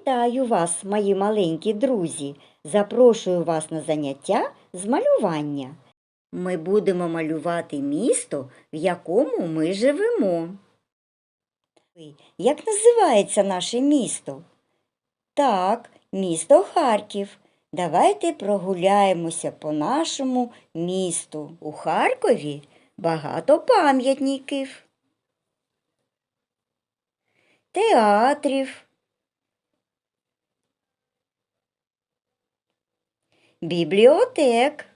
Вітаю вас, мої маленькі друзі! Запрошую вас на заняття з малювання. Ми будемо малювати місто, в якому ми живемо. Як називається наше місто? Так, місто Харків. Давайте прогуляємося по нашому місту. У Харкові багато пам'ятників, театрів, бібліотек,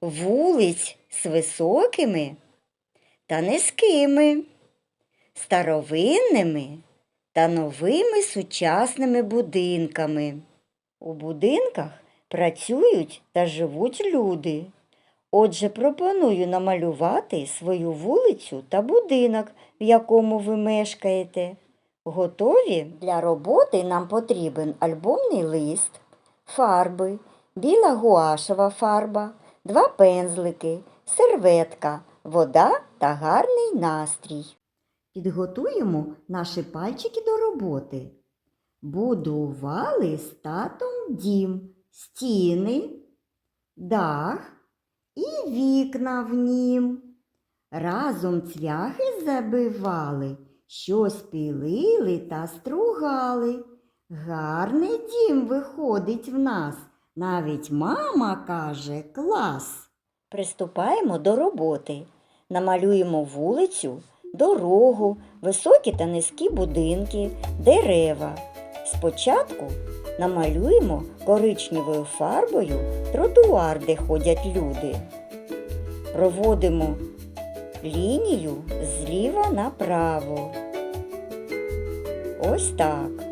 вулиць з високими та низькими, старовинними та новими сучасними будинками. У будинках працюють та живуть люди. Отже, пропоную намалювати свою вулицю та будинок, в якому ви мешкаєте. Готові? Для роботи нам потрібен альбомний лист, фарби, біла гуашева фарба, два пензлики, серветка, вода та гарний настрій. Підготуємо наші пальчики до роботи. Будували з татом дім, стіни, дах і вікна в нім. Разом цвяхи забивали, щось пілили та стругали. Гарний дім виходить в нас, навіть мама каже клас. Приступаємо до роботи. Намалюємо вулицю, дорогу, високі та низькі будинки, дерева. Спочатку намалюємо коричневою фарбою тротуар, де ходять люди. Проводимо лінію зліва направо. Ось так.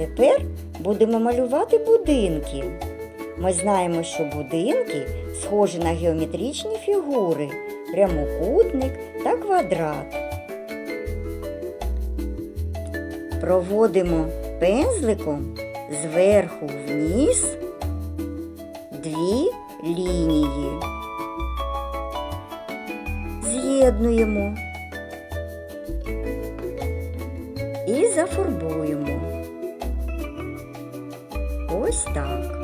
Тепер будемо малювати будинки. Ми знаємо, що будинки схожі на геометричні фігури, прямокутник та квадрат. Проводимо пензликом зверху вниз дві лінії. З'єднуємо і зафарбуємо. Ось так.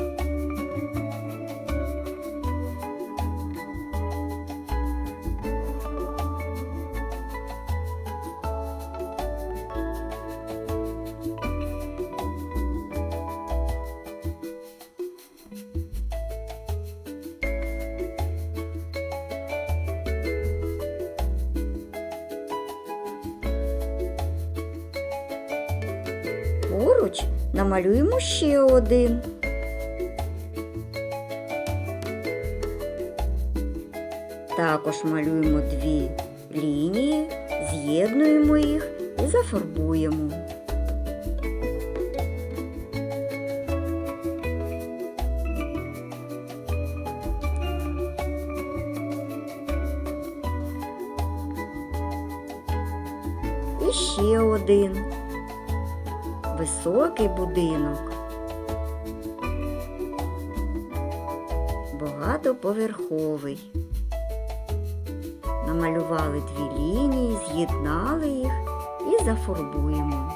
Поруч намалюємо ще один. Також малюємо дві лінії, з'єднуємо їх і зафарбуємо. І ще один високий будинок. Багатоповерховий. Намалювали дві лінії, з'єднали їх і зафарбуємо.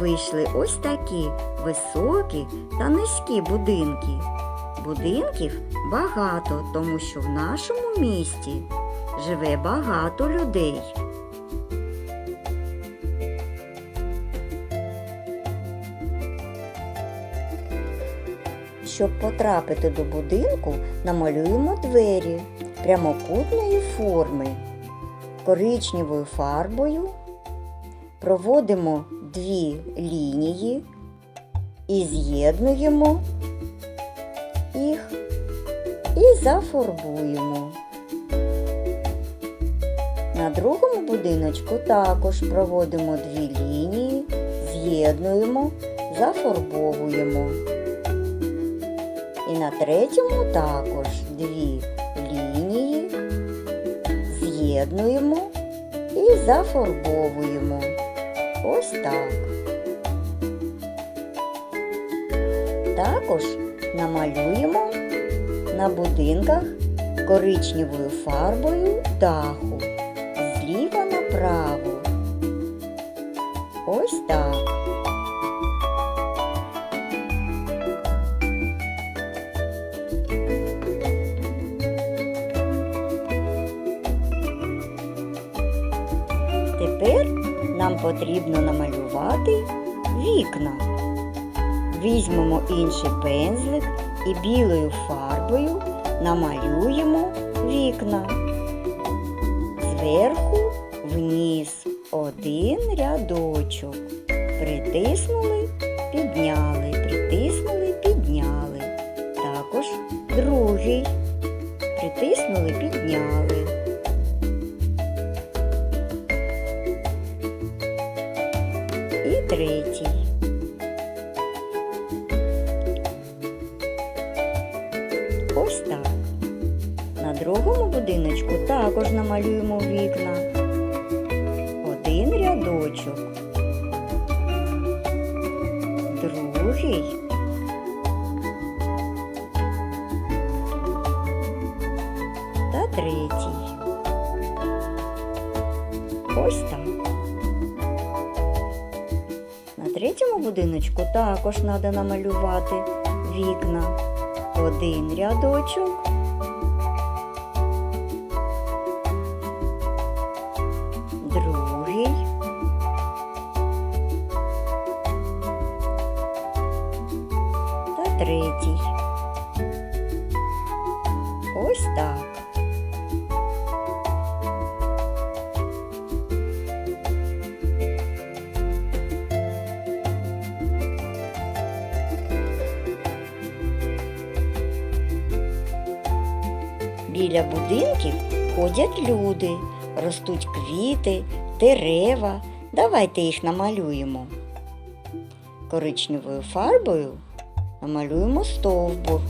Вийшли ось такі високі та низькі будинки. Будинків багато, тому що в нашому місті живе багато людей. Щоб потрапити до будинку, намалюємо двері прямокутної форми. Коричневою фарбою проводимо дві лінії і з'єднуємо їх і зафарбуємо. На другому будиночку також проводимо дві лінії, з'єднуємо, зафарбовуємо. І на третьому також дві лінії, з'єднуємо і зафарбовуємо. Ось так. Також намалюємо на будинках коричневою фарбою даху зліва направо. Ось так. Тепер нам потрібно намалювати вікна. Візьмемо інший пензлик і білою фарбою намалюємо вікна. Зверху вниз один рядочок. Притиснули, підняли, так. На другому будиночку також намалюємо вікна. Один рядочок. Другий. Та третій. Ось так. На третьому будиночку також треба намалювати вікна. Один рядочок. Другий. Та третій. Ось так. Біля будинків ходять люди, ростуть квіти, дерева. Давайте їх намалюємо. Коричневою фарбою намалюємо стовбур.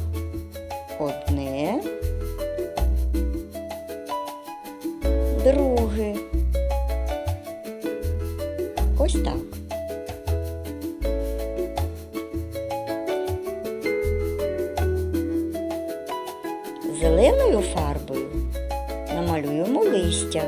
Одне, друге. Листя.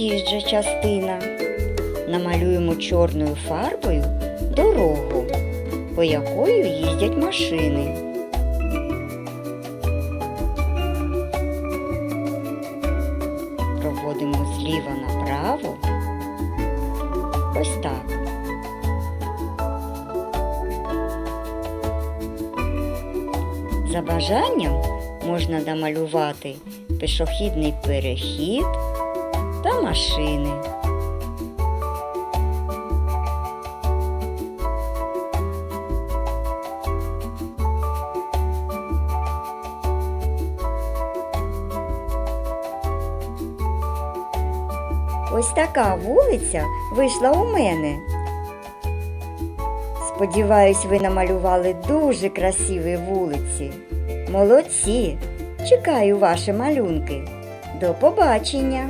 Проїжджа частина. Намалюємо чорною фарбою дорогу, по якою їздять машини. Проводимо зліва направо. Ось так. За бажанням можна намалювати пішохідний перехід та машини. Ось така вулиця вийшла у мене. Сподіваюсь, ви намалювали дуже красиві вулиці. Молодці! Чекаю ваші малюнки. До побачення!